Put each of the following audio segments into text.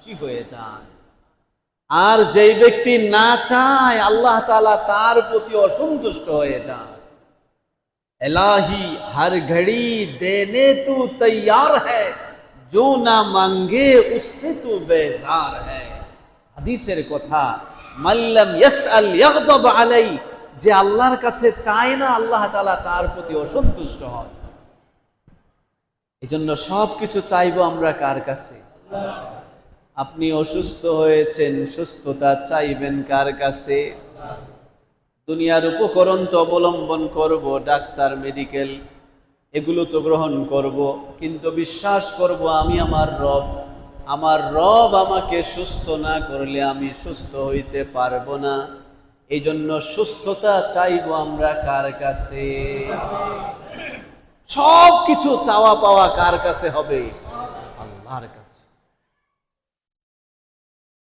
খুশি হয়ে যান আর যেই ব্যক্তি না চায় আল্লাহ তাআলা তার প্রতি অসন্তুষ্ট হয়ে যান इलाही हर घड़ी देने तू तैयार है जो ना मांगे उससे तू बेजार है হাদিসের কথা মাল্লাম ইয়াসআল ইয়াগদাব আলাই যে আল্লাহর কাছে চায় না আল্লাহ তাআলা তার প্রতি অসন্তুষ্ট হন এজন্য সব কিছু চাইবো আমরা কার কাছে আপনি অসুস্থ হয়েছেন, সুস্থতা চাইবেন কার কাছে? দুনিয়ার উপকরণ তো অবলম্বন করব, ডাক্তার, মেডিকেল, এগুলো তো গ্রহণ করব। কিন্তু বিশ্বাস করব আমি আমার রব। আমার রব আমাকে সুস্থ না করলে আমি সুস্থ হইতে পারব না। এই জন্য সুস্থতা চাইব আমরা কার কাছে? সব কিছু চাওয়া পাওয়া কার কাছে হবে? আল্লাহর কাছে।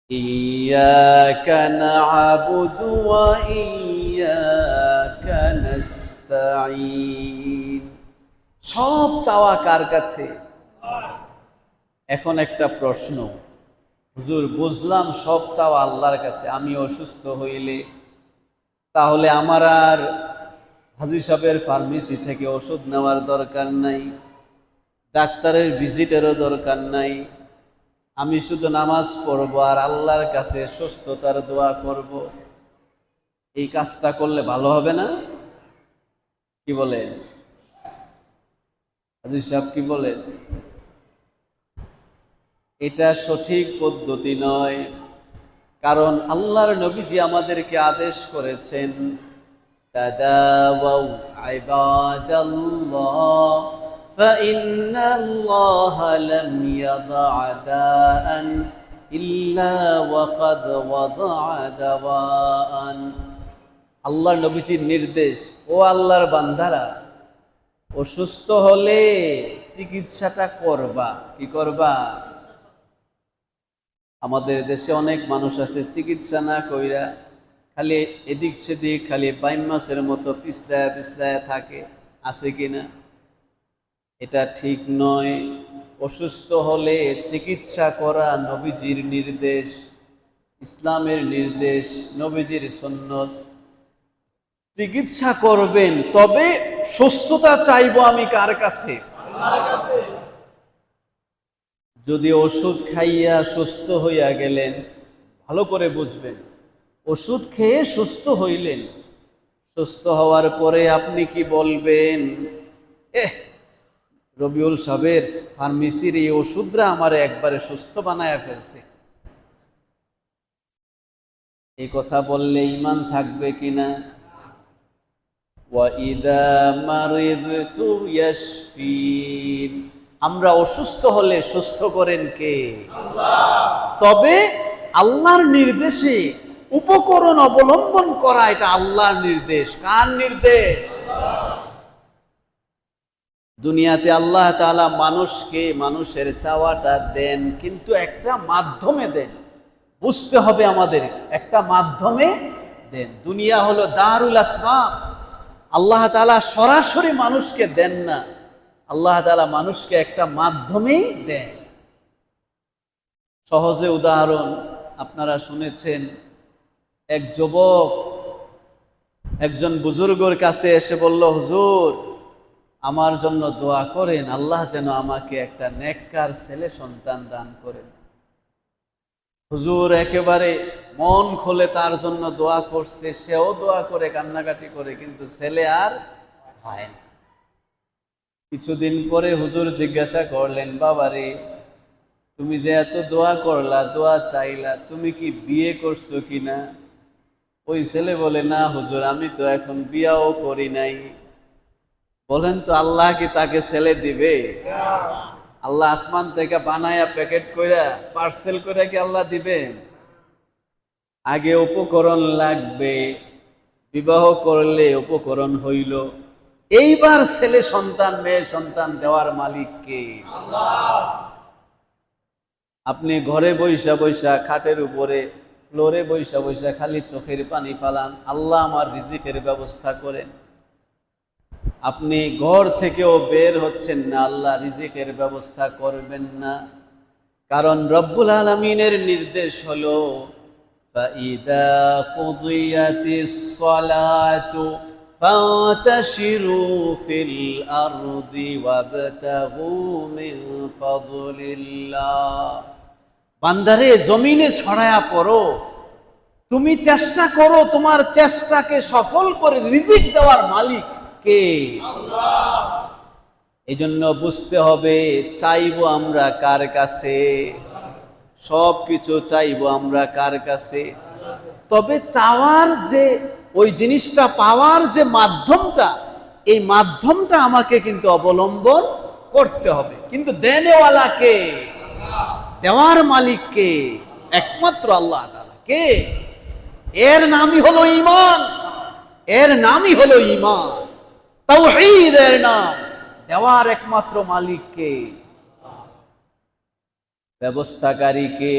إياك نعبد وإياك نستعين সব চাওয়া কার কাছে এখন একটা প্রশ্ন হুজুর বুঝলাম সব চাওয়া আল্লাহর কাছে আমি অসুস্থ হইলে তাহলে আমার আর হাজি সাহেবের ফার্মেসি থেকে ওষুধ নেওয়ার দরকার নাই ডাক্তারের ভিজিটেরও দরকার নাই আমি শুধু নামাজ পড়ব আর আল্লাহর কাছে সুস্থতার দোয়া করব। এই কাজটা করলে ভালো হবে না? কি বলেন হাজির সাহেব কি বলেন এটা সঠিক পদ্ধতি নয়, কারণ আল্লাহর নবীজি আমাদেরকে আদেশ করেছেন ইবাদাল্লাহ। فإن الله لم يضع داء إلا وقد وضع دواء আল্লাহর নবীজির নির্দেশ ও আল্লাহর বান্দারা অসুস্থ হলে চিকিৎসাটা করবা কি করবা আমাদের দেশে অনেক মানুষ আছে চিকিৎসা না কইরা খালি এদিক সেদিক খালি বাইম মাসের মতো পিছলায় পিছলায় থাকে আছে কিনা এটা ঠিক নয়। অসুস্থ হলে চিকিৎসা করা নবীজির নির্দেশ, ইসলামের নির্দেশ, নবীজির সন্ন্যত চিকিৎসা করবেন, তবে সুস্থতা চাইব আমি কার কাছে? যদি ওষুধ খাইয়া সুস্থ হইয়া গেলেন, ভালো করে বুঝবেন, ওষুধ খেয়ে সুস্থ হইলেন, সুস্থ হওয়ার পরে আপনি কি বলবেন? এহ রবিউল সাহেবের ফার্মেসির এই ওষুধরা আমার একবারে সুস্থ বানায় ফেলছে। এই কথা বললে ইমান থাকবে কিনা? আমরা অসুস্থ হলে সুস্থ করেন কে? তবে আল্লাহর নির্দেশে উপকরণ অবলম্বন করা এটা আল্লাহর নির্দেশ। কার নির্দেশ? দুনিয়াতে আল্লাহ তাআলা মানুষকে, মানুষের চাওয়াটা দেন, কিন্তু একটা মাধ্যমে দেন। বুঝতে হবে আমাদের, একটা মাধ্যমে দেন। দুনিয়া হলো দারুল আসবাব। আল্লাহ তালা সরাসরি মানুষকে দেন না। আল্লাহ তাআলা মানুষকে একটা মাধ্যমেই দেন। সহজে উদাহরণ, আপনারা শুনেছেন, এক যুবক একজন বুজুর্গর কাছে এসে বলল, হুজুর আমার জন্য দোয়া করেন, আল্লাহ যেন আমাকে একটা নেককার ছেলে সন্তান দান করেন। হুজুর একেবারে মন খুলে তার জন্য দোয়া করছে, সেও দোয়া করে, কান্নাকাটি করে, কিন্তু ছেলে আর হয় না। কিছুদিন পরে হুজুর জিজ্ঞাসা করলেন, বাবারে, তুমি যে এত দোয়া করলা, দোয়া চাইলা, তুমি কি বিয়ে করছ কিনা? ওই ছেলে বলে, না হুজুর, আমি তো এখন বিয়াও করি নাই। বলেন তো আল্লাহ কি তাকে ছেলে দিবে? আল্লাহ আসমান থেকে বানায়া প্যাকেট কইরা পার্সেল করে কি আল্লাহ দিবেন? আগে উপকরণ লাগবে, বিবাহ করলে উপকরণ হইল। এইবার ছেলে সন্তান, মেয়ে সন্তান দেওয়ার মালিক কে? আপনি ঘরে বৈশা বৈশা খাটের উপরে, ফ্লোরে বৈশা বৈশা খালি চোখের পানি ফালান। আল্লাহ আমার রিজিকের ব্যবস্থা করেন। আপনি ঘর থেকেও বের হচ্ছেন না আল্লাহ রিজিকের ব্যবস্থা করবেন না কারণ রব্বুল আলমিনের নির্দেশ হলো فَإِذَا قُضِيَتِ الصَّلَاةُ فَانتَشِرُوا فِي الْأَرْضِ وَابْتَغُوا مِنْ فَضْلِ اللَّهِ বান্দারে জমিনে ছড়ায়া পড়ো তুমি চেষ্টা করো তোমার চেষ্টাকে সফল করে রিজিক দেওয়ার মালিক কে? এই জন্য বুঝতে হবে, চাইব আমরা কার কাছে? সব কিছু চাইব আমরা কার কাছে? তবে চাওয়ার যে, ওই জিনিসটা পাওয়ার যে মাধ্যমটা, এই মাধ্যমটা আমাকে কিন্তু অবলম্বন করতে হবে। কিন্তু দেনেওয়ালাকে দেওয়ার মালিককে একমাত্র আল্লাহ কে? এর নামই হলো ইমান এর নামই হলো ঈমান। তাওহীদের নাম। দেওয়ার একমাত্র মালিককে ব্যবস্থাকারীকে